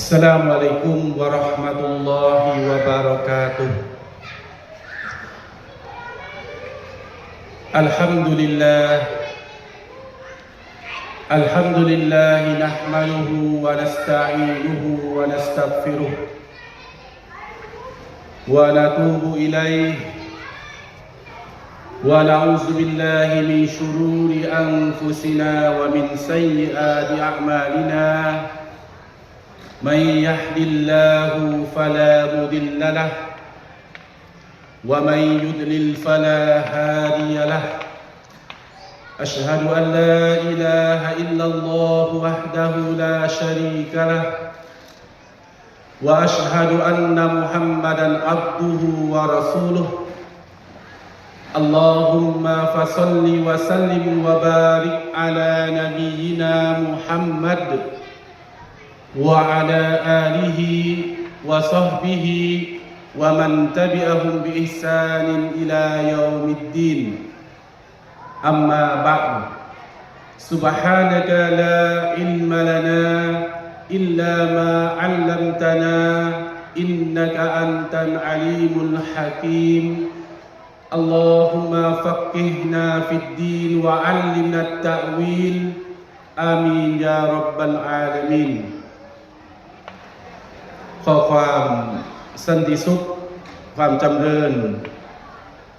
السلام عليكم ورحمة الله وبركاته الحمد لله الحمد لله نحمده ونستعينه ونستغفره ونتوب إليه ونعوذ بالله من شرور أنفسنا ومن سيئات أعمالنا من يهد الله فلا مضل له ومن يضلل فلا هادي له. أشهد أن لا إله إلا الله وحده لا شريك له وأشهد أن محمدا عبده ورسوله. اللهم فصل وسلم وبارك على نبينا محمد. وعلى آله وصحبه ومن تبعهم بإحسان إلى يوم الدين. أما بعد سبحانك لا علم لنا إلا ما علمتنا إنك أنت العليم الحكيم. اللهم فقهنا في الدين وعلمنا التأويل. آمين يا رب العالمين. ขอความสันติสุข ความจำเริญ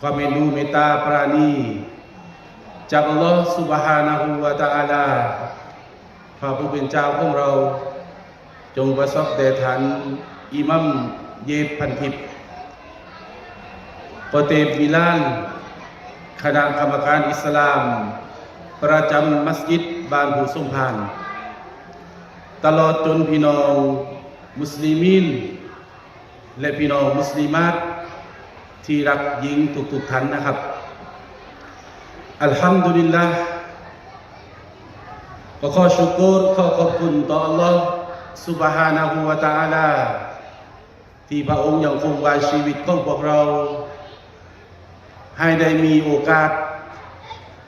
ความเมตดูเมตตาปราณีจากอัลลอฮฺสุบฮานะฮูวะตะอาลาพระผู้เป็นเจ้าของเรา จงประสบแด่ท่านอิมัมเยบพันทิพย์กอเตบิลานคณะกรรมการอิสลาม ประจำมัสยิดบานหูสุมพาน ตลอดจนพี่น้อง มุสลิมินและพี่น้องมุสลิมาตที่รักยิงทุกๆท่านนะครับ อัลฮัมดุลิลละขอขอชุกรขอขอบคุณต่อ Allah Subhanahu wa Ta'ala ที่พระองค์ยังคงไว้ชีวิตของพวกเรา ให้ได้มีโอกาส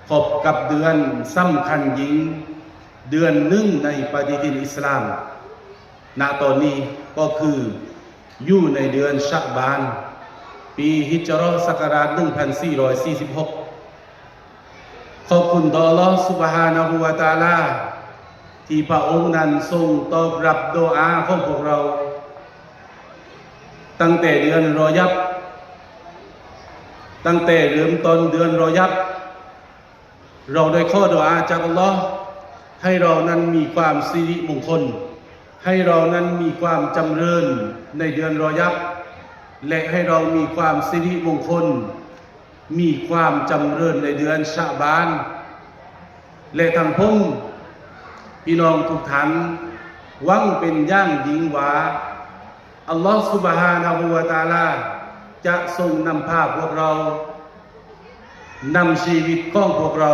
พบกับเดือนสำคัญยิ่งเดือนหนึ่งในปฏิทินอิสลาม ณตอนนี้ก็คืออยู่ในเดือนชักบาน ปีฮิจราะห์ศักราช1446 ขอบคุณต่อ Allah Subhanahu wa Ta'ala ที่พระองค์นั้นทรงตอบรับโดอาของพวกเรา ตั้งแต่เดือนรอยับ ตั้งแต่เริ่มต้นเดือนรอยับ เราได้ข้อดอาจากอัลลอฮ์ให้เรานั้นมีความสิริมงคล ให้เรานั้นมีความจำเริญในเดือนรอยับ และให้เรามีความสิริมงคล มีความจำเริญในเดือนชะบาน และทางพุ่งพี่น้องทุกท่านวังเป็นย่างยิงหวาอัลลอฮฺสุบฮานาหูวาตาลา จะทรงนำพาพวกเรานำชีวิตของพวกเรา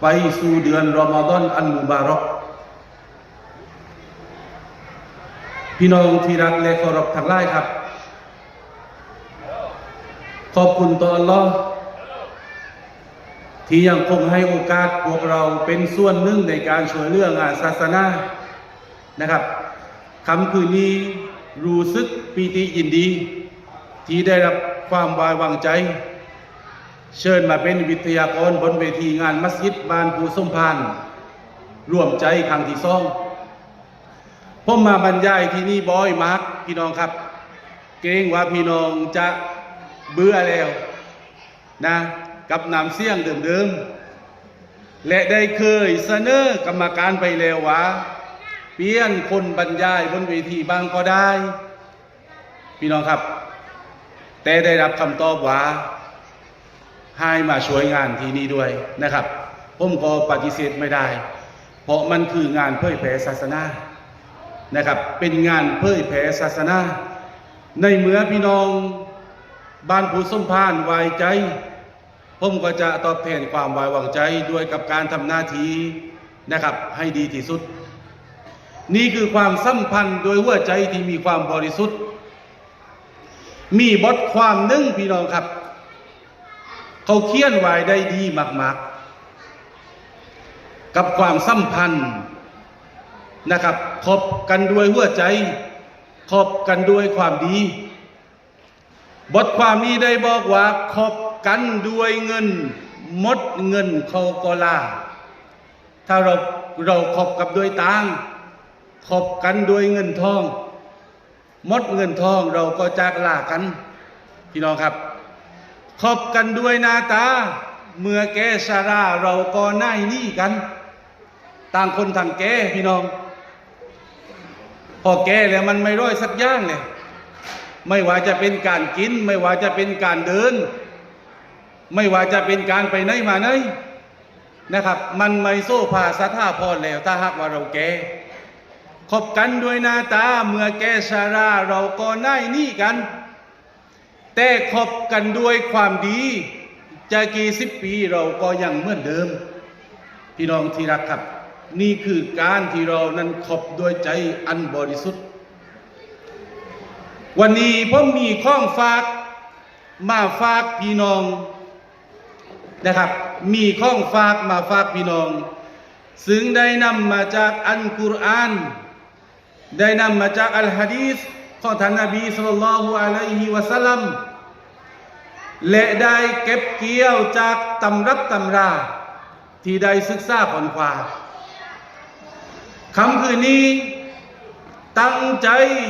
ไปสู่เดือนรอมฎอนอันมุบารอก พี่น้องที่รักและเคารพทั้งหลายครับ ขอบคุณต่ออัลลอฮ์ที่ยังคงให้โอกาสพวกเราเป็นส่วนหนึ่งในการช่วยเหลืองานศาสนานะครับคำคืนนี้รู้สึกปีติยินดี ที่ได้รับความไว้วางใจ เชิญมาเป็นวิทยากรบนเวทีงานมัสยิดบานภูส้มพานร่วมใจครั้งที่สอง ผมมาบรรยายที่นี่บ่อยมากพี่น้องครับ เกรงว่าพี่น้องจะเบื่อแล้วนะกับนำเสียงเดิมๆ และได้เคยเสนอกรรมการไปแล้วว่าเปลี่ยนคนบรรยายบนเวทีบ้างก็ได้ พี่น้องครับ แต่ได้รับคำตอบว่าให้มาช่วยงานที่นี่ด้วยนะครับ ผมก็ปฏิเสธไม่ได้ เพราะมันคืองานเผยแผ่ศาสนา นะครับ เป็นงานเผยแผ่ศาสนา ในเมื่อพี่น้องบ้านผู้สมพานไว้ใจ ผมก็จะตอบแทนความไว้วางใจด้วยกับการทำหน้าที่นะครับ ให้ดีที่สุด นี่คือความสัมพันธ์โดยหัวใจที่มีความบริสุทธิ์ มีบทความนึ่งพี่น้องครับ เขาเขียนไว้ได้ดีมาก ๆ กับความสัมพันธ์ นะครับคบกันด้วยหัวใจคบกันด้วยความดี บทความนี้ได้บอกว่าคบกันด้วยเงินหมดเงินเขาก็ลา ถ้าเราเราคบกับด้วยตังค์คบกันด้วยเงินทองหมดเงินทองเราก็จากลากัน พี่น้องครับคบกันด้วยหน้าตา เมื่อแกชาราเราก็น่ายหนี่กัน ต่างคนต่างแกพี่น้อง พอแก่แล้วมันไม่ร้อยสักอย่างเลยไม่ว่าจะเป็นการกิน ไม่ว่าจะเป็นการเดิน ไม่ว่าจะเป็นการไปไหนมาไหนนะครับ มันไม่โซ่ภาสถาพรแล้ว ถ้าหากว่าเราแก่คบกันด้วยหน้าตาเมื่อแก่ชาราเราก็น่ายหนี่กัน แต่คบกันด้วยความดีจะกี่สิบปีเราก็ยังเหมือนเดิม พี่น้องที่รักครับ นี่คือการที่เรานั้นคบด้วยใจอันบริสุทธิ์ วันนี้ผมมีข้องฝาก มาฝากพี่น้องนะครับ มีข้องฝากมาฝากพี่น้อง ซึ่งได้นำมาจากอัลกุรอาน ได้นำมาจากอัลฮะดีษของท่านนบีสุลต่านละฮ์อะลัยฮิวะสัลลัมและได้เก็บเกี่ยวจากตำรับตำรา ที่ได้ศึกษาผลควา คำคืนนี้ ตั้งใจ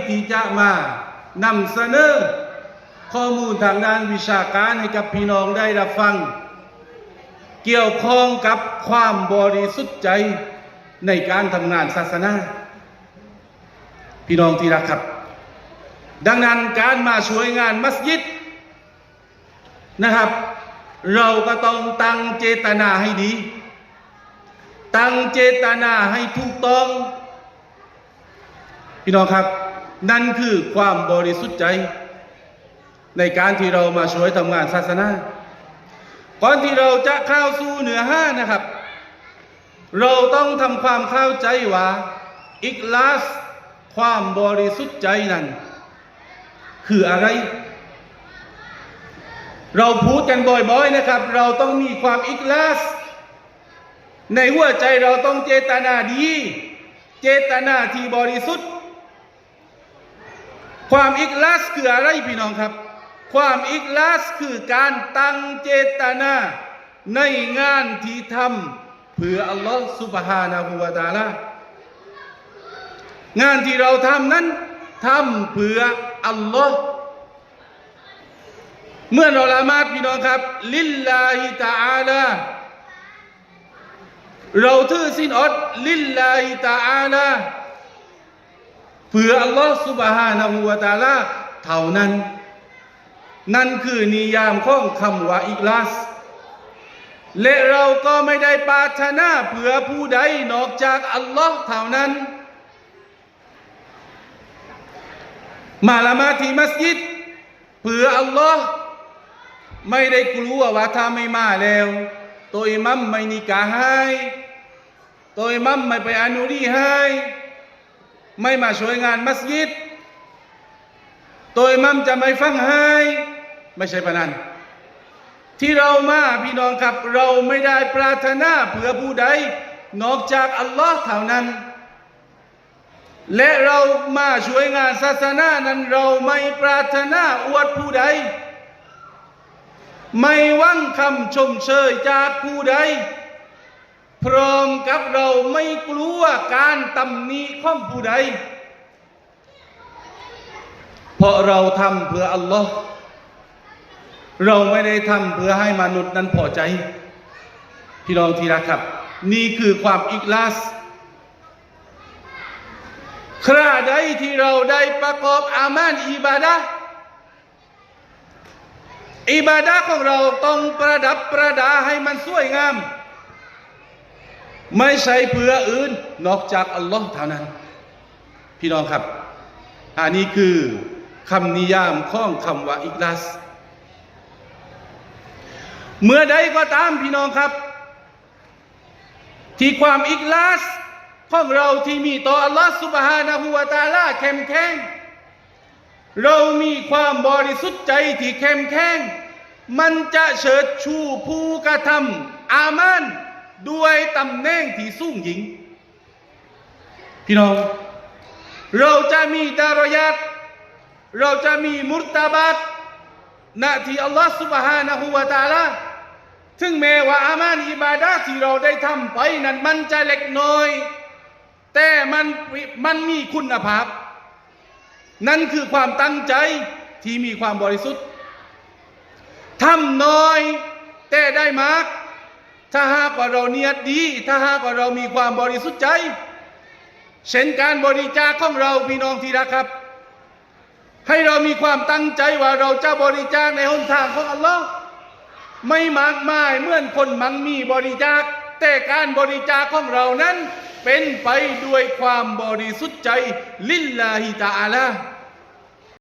ที่จะมานำเสนอ ข้อมูลทางด้านวิชาการให้กับพี่น้องได้รับฟัง เกี่ยวข้องกับความบริสุทธิ์ใจในการทำงานศาสนา พี่น้องที่รักครับ ดังนั้นการมาช่วยงานมัสยิดนะครับ เราก็ต้องตั้งเจตนาให้ดี ตั้งเจตนาให้ถูกต้อง พี่น้องครับ นั่นคือความบริสุทธิ์ใจ ในการที่เรามาช่วยทำงานศาสนาก่อนที่เราจะเข้าสู่เหนือห้านะครับ เราต้องทำความเข้าใจว่าอิกลาสความบริสุทธิ์ใจนั้น คืออะไร เราพูดกันบ่อยๆนะครับ เราต้องมีความอิกลาส ในหัวใจเราต้องเจตนาดี เจตนาที่บริสุทธิ์ ความอิกลาสคืออะไรพี่น้องครับ ความอิกลาสคือการตั้งเจตนา ในงานที่ทำเพื่ออัลลอฮฺสุบฮานะฮูวาตาลางานที่เราทำนั้นทำเพื่ออัลลอฮ์เมื่อเราละมาดพี่น้องครับ ลิลลาฮิตาอาลา เราทื่อสินอดลิลลาฮิตาอาลาเพื่ออัลลอฮ์สุบฮานะฮูวาตาลาเท่านั้น นั่นคือนิยามของคำว่าอิลาส และเราก็ไม่ได้ปาถนาเผื่อผู้ใดนอกจากอัลลอฮ์เท่านั้น มาละมาที่มัสยิดเผื่ออัลลอฮ์ไม่ได้กลัวว่าถ้าไม่มาแล้ว tôi mắm ไม่นิกาให้ ตัวอิมัมไม่ไปอนุรีให้ไม่มาช่วยงานมัสยิดตัวอิมัมจะไม่ฟังให้ไม่ใช่ปะนั้น ที่เรามาพี่น้องครับเราไม่ได้ปรารถนาเพื่อผู้ใด นอกจากอัลลอฮ์เท่านั้น และเรามาช่วยงานศาสนานั้นเราไม่ปรารถนาอวดผู้ใด ไม่หวังคำชมเชยจากผู้ใด พร้อมกับเราไม่กลัวการตำหนิของผู้ใด เพราะเราทำเพื่ออัลลอฮ์เราไม่ได้ทำเพื่อให้มนุษย์นั้นพอใจ พี่น้องที่รักครับ นี่คือความอิกลาสคราใดที่เราได้ประกอบอามานอิบาดะอิบาดะของเราต้องประดับประดาให้มันสวยงาม ไม่ใช่เพื่ออื่นนอกจากอัลลอฮ์เท่านั้น พี่น้องครับ อันนี้คือคำนิยามของคำว่าอิกลาสเมื่อใดก็ตามพี่น้องครับ ที่ความอิกลาสของเราที่มีต่ออัลลอฮ์สุบฮานะฮูวาตาลาเข้มแข็งเรามีความบริสุทธิ์ใจที่เข้มแข็งมันจะเชิดชูผู้กระทำอามาน ด้วยตำแหน่งที่สูงหญิง พี่น้อง เราจะมีดารยาตเราจะมีมุตตาบัตนาที่อัลลอฮฺสุบฮานะฮูวาตาลาถึงแม้ว่าอามานอิบาดาที่เราได้ทำไปนั้นมันจะเล็กน้อย แต่มันมันมีคุณภาพ นั่นคือความตั้งใจที่มีความบริสุทธิ์ทำน้อย แต่ได้มาก ถ้าหากว่าเราเนียดดี ถ้าหากว่าเรามีความบริสุทธิ์ใจ เช่นการบริจาคของเราพี่น้องที่รักครับ ให้เรามีความตั้งใจว่าเราจะบริจาคในหนทางของอัลลอฮ์ไม่มากมายเหมือนคนมังมีบริจาค แต่การบริจาคของเรานั้น เป็นไปด้วยความบริสุทธิ์ใจลิลลาฮิตาอาลา